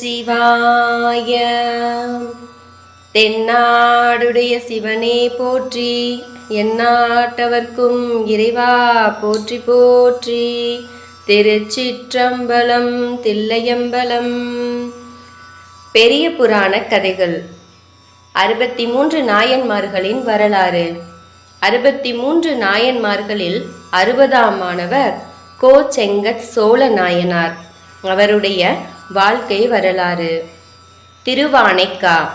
சிவாய. தென்னாடுடைய சிவனே போற்றி எந்நாட்டவர்க்கும் இறைவா போற்றி போற்றி. திருச்சிற்றம்பலம் தில்லையம்பலம். பெரிய புராண கதைகள். அறுபத்தி மூன்று நாயன்மார்களின் வரலாறு. அறுபத்தி மூன்று நாயன்மார்களில் அறுபதாம் மாணவர் கோ செங்கத் சோழ நாயனார். அவருடைய வாழ்க்கை வரலாறு. திருவானைக்கா.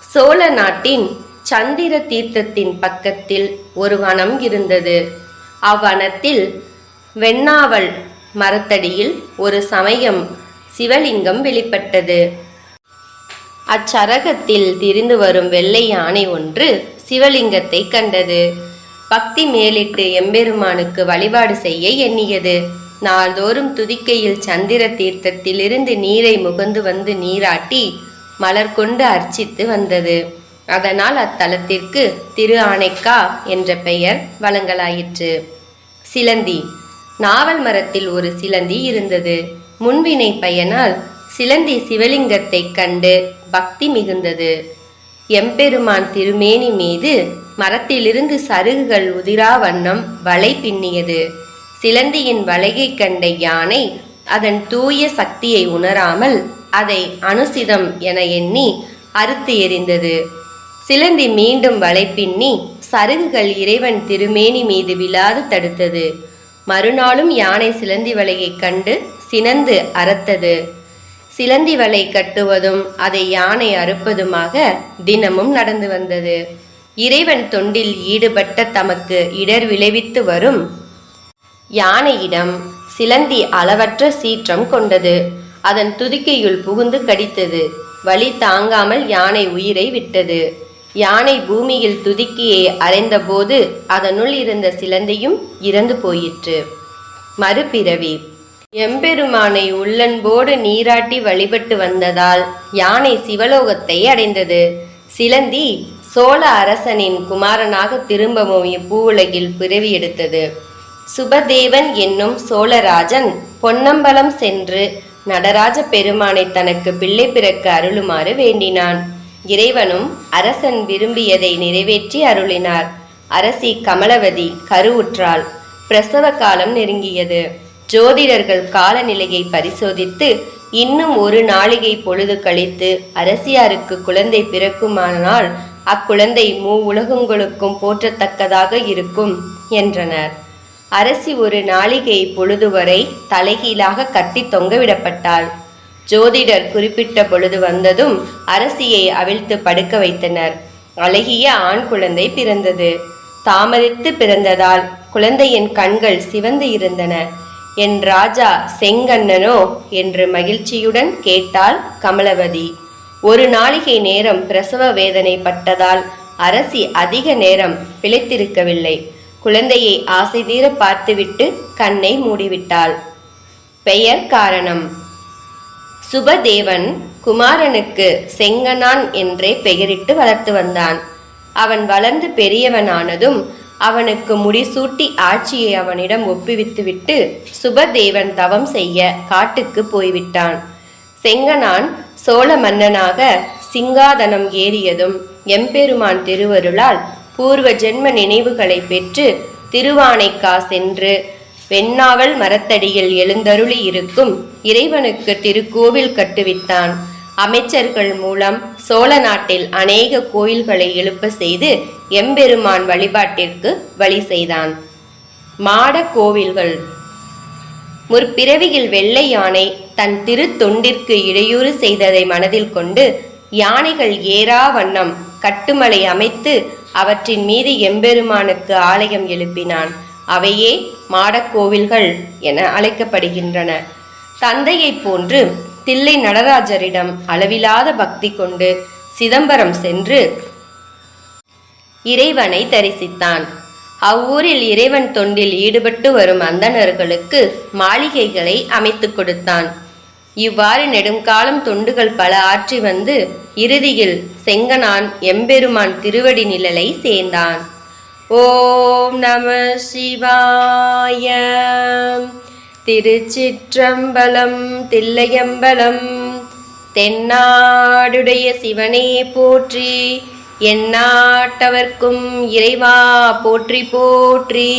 சோழ நாட்டின் சந்திர தீர்த்தத்தின் பக்கத்தில் ஒரு வனம் இருந்தது. அவ்வனத்தில் வெண்ணாவல் மரத்தடியில் ஒரு சமயம் சிவலிங்கம் வெளிப்பட்டது. அச்சரகத்தில் திரிந்து வரும் வெள்ளை யானை ஒன்று சிவலிங்கத்தை கண்டது. பக்தி மேலிட்டு எம்பெருமானுக்கு வழிபாடு செய்ய எண்ணியது. நாள்தோறும் துதிக்கையில் சந்திர தீர்த்தத்திலிருந்து நீரை முகந்து வந்து நீராட்டி மலர் கொண்டு அர்ச்சித்து வந்தது. அதனால் அத்தலத்திற்கு திரு ஆனைக்கா என்ற பெயர் வழங்கலாயிற்று. சிலந்தி. நாவல் மரத்தில் ஒரு சிலந்தி இருந்தது. முன்வினை பயனால் சிலந்தி சிவலிங்கத்தைக் கண்டு பக்தி மிகுந்தது. எம்பெருமான் திருமேனி மீது மரத்திலிருந்து சருகுகள் உதிரா வண்ணம் வலை பின்னியது. சிலந்தியின் வலையை கண்ட யானை அதன் தூய சக்தியை உணராமல் அதை அனுசிதம் என எண்ணி அறுத்து எறிந்தது. சிலந்தி மீண்டும் வலை பின்னி சருகுகள் இறைவன் திருமேனி மீது விழாது தடுத்தது. மறுநாளும் யானை சிலந்தி வலையை கண்டு சினந்து அறத்தது. சிலந்தி வலை கட்டுவதும் அதை யானை அறுப்பதுமாக தினமும் நடந்து வந்தது. இறைவன் தொண்டில் ஈடுபட்ட தமக்கு இடர் விளைவித்து வரும் யானையிடம் சிலந்தி அளவற்ற சீற்றம் கொண்டது. அதன் துதிக்கையுள் புகுந்து கடித்தது. வலி தாங்காமல் யானை உயிரை விட்டது. யானை பூமியில் துதிக்கியை அறைந்தபோது அதனுள் இருந்த சிலந்தியும் இறந்து போயிற்று. மறுபிறவி எம்பெருமானை உள்ளன்போடு நீராட்டி வழிபட்டு வந்ததால் யானை சிவலோகத்தை அடைந்தது. சிலந்தி சோழ அரசனின் குமாரனாக திரும்பவும் இப்பூவுலகில் பிறவி எடுத்தது. சுபதேவன் என்னும் சோழராஜன் பொன்னம்பலம் சென்று நடராஜ பெருமானை தனக்கு பிள்ளை பிறக்க அருளுமாறு வேண்டினான். இறைவனும் அரசன் விரும்பியதை நிறைவேற்றி அருளினார். அரசி கமலவதி கருவுற்றாள். பிரசவ காலம் நெருங்கியது. ஜோதிடர்கள் காலநிலையை பரிசோதித்து இன்னும் ஒரு நாளிகை பொழுது கழித்து அரசியாருக்கு குழந்தை பிறக்குமானால் அக்குழந்தை மூ உலகங்களுக்கும் போற்றத்தக்கதாக இருக்கும் என்றனர். அரசி ஒரு நாளிகை பொழுது வரை தலைகீழாக கட்டி தொங்கவிடப்பட்டாள். ஜோதிடர் குறிப்பிட்ட பொழுது வந்ததும் அரசியை அவிழ்த்து படுக்க வைத்தனர். அழகிய ஆண் குழந்தை பிறந்தது. தாமதித்து பிறந்ததால் குழந்தையின் கண்கள் சிவந்து இருந்தன. என் ராஜா செங்கண்ணனோ என்று மகிழ்ச்சியுடன் கேட்டாள் கமலவதி. ஒரு நாளிகை நேரம் பிரசவ வேதனை பட்டதால் அரசி அதிக நேரம் பிழைத்திருக்கவில்லை. குழந்தையை ஆசை தீர பார்த்துவிட்டு கண்ணை மூடிவிட்டாள். பெயர் காரணம். சுபதேவன் குமாரனுக்கு செங்கனான் என்றே பெயரிட்டு வளர்த்து வந்தான். அவன் வளர்ந்து பெரியவனானதும் அவனுக்கு முடிசூட்டி ஆட்சியை அவனிடம் ஒப்புவித்துவிட்டு சுபதேவன் தவம் செய்ய காட்டுக்கு போய்விட்டான். செங்கனான் சோழ மன்னனாக சிங்காதனம் ஏறியதும் எம்பெருமான் திருவருளால் பூர்வ ஜென்ம நினைவுகளை பெற்று திருவானைக்கா சென்று வெண்ணாவல் மரத்தடியில் எழுந்தருளி இருக்கும் இறைவனுக்கு திருக்கோவில் கட்டுவித்தான். அமைச்சர்கள் மூலம் சோழ நாட்டில் அநேக கோயில்களை எழுப்ப செய்து எம்பெருமான் வழிபாட்டிற்கு வழி செய்தான். மாட கோவில்கள். முற்பிறவியில் வெள்ளை யானை தன் திருத்தொண்டிற்கு இடையூறு செய்ததை மனதில் கொண்டு யானைகள் ஏறா வண்ணம் கட்டுமலை அமைத்து அவற்றின் மீது எம்பெருமானுக்கு ஆலயம் எழுப்பினான். அவையே மாடக்கோவில்கள் என அழைக்கப்படுகின்றன. தந்தையைப் போன்று தில்லை நடராஜரிடம் அளவிலாத பக்தி கொண்டு சிதம்பரம் சென்று இறைவனை தரிசித்தான். அவ்வூரில் இறைவன் தொண்டில் ஈடுபட்டு வரும் அந்தணர்களுக்கு மாளிகைகளை அமைத்துக் கொடுத்தான். இவ்வாறு நெடுங்காலம் தொண்டுகள் பல ஆற்றி வந்து இறுதியில் செங்கனான் எம்பெருமான் திருவடி நிழலை சேர்ந்தான். ஓம் நம சிவாய. திருச்சிற்றம்பலம் தில்லையம்பலம் தென்னாடுடைய சிவனே போற்றி எந்நாட்டவர்க்கும் இறைவா போற்றி போற்றி.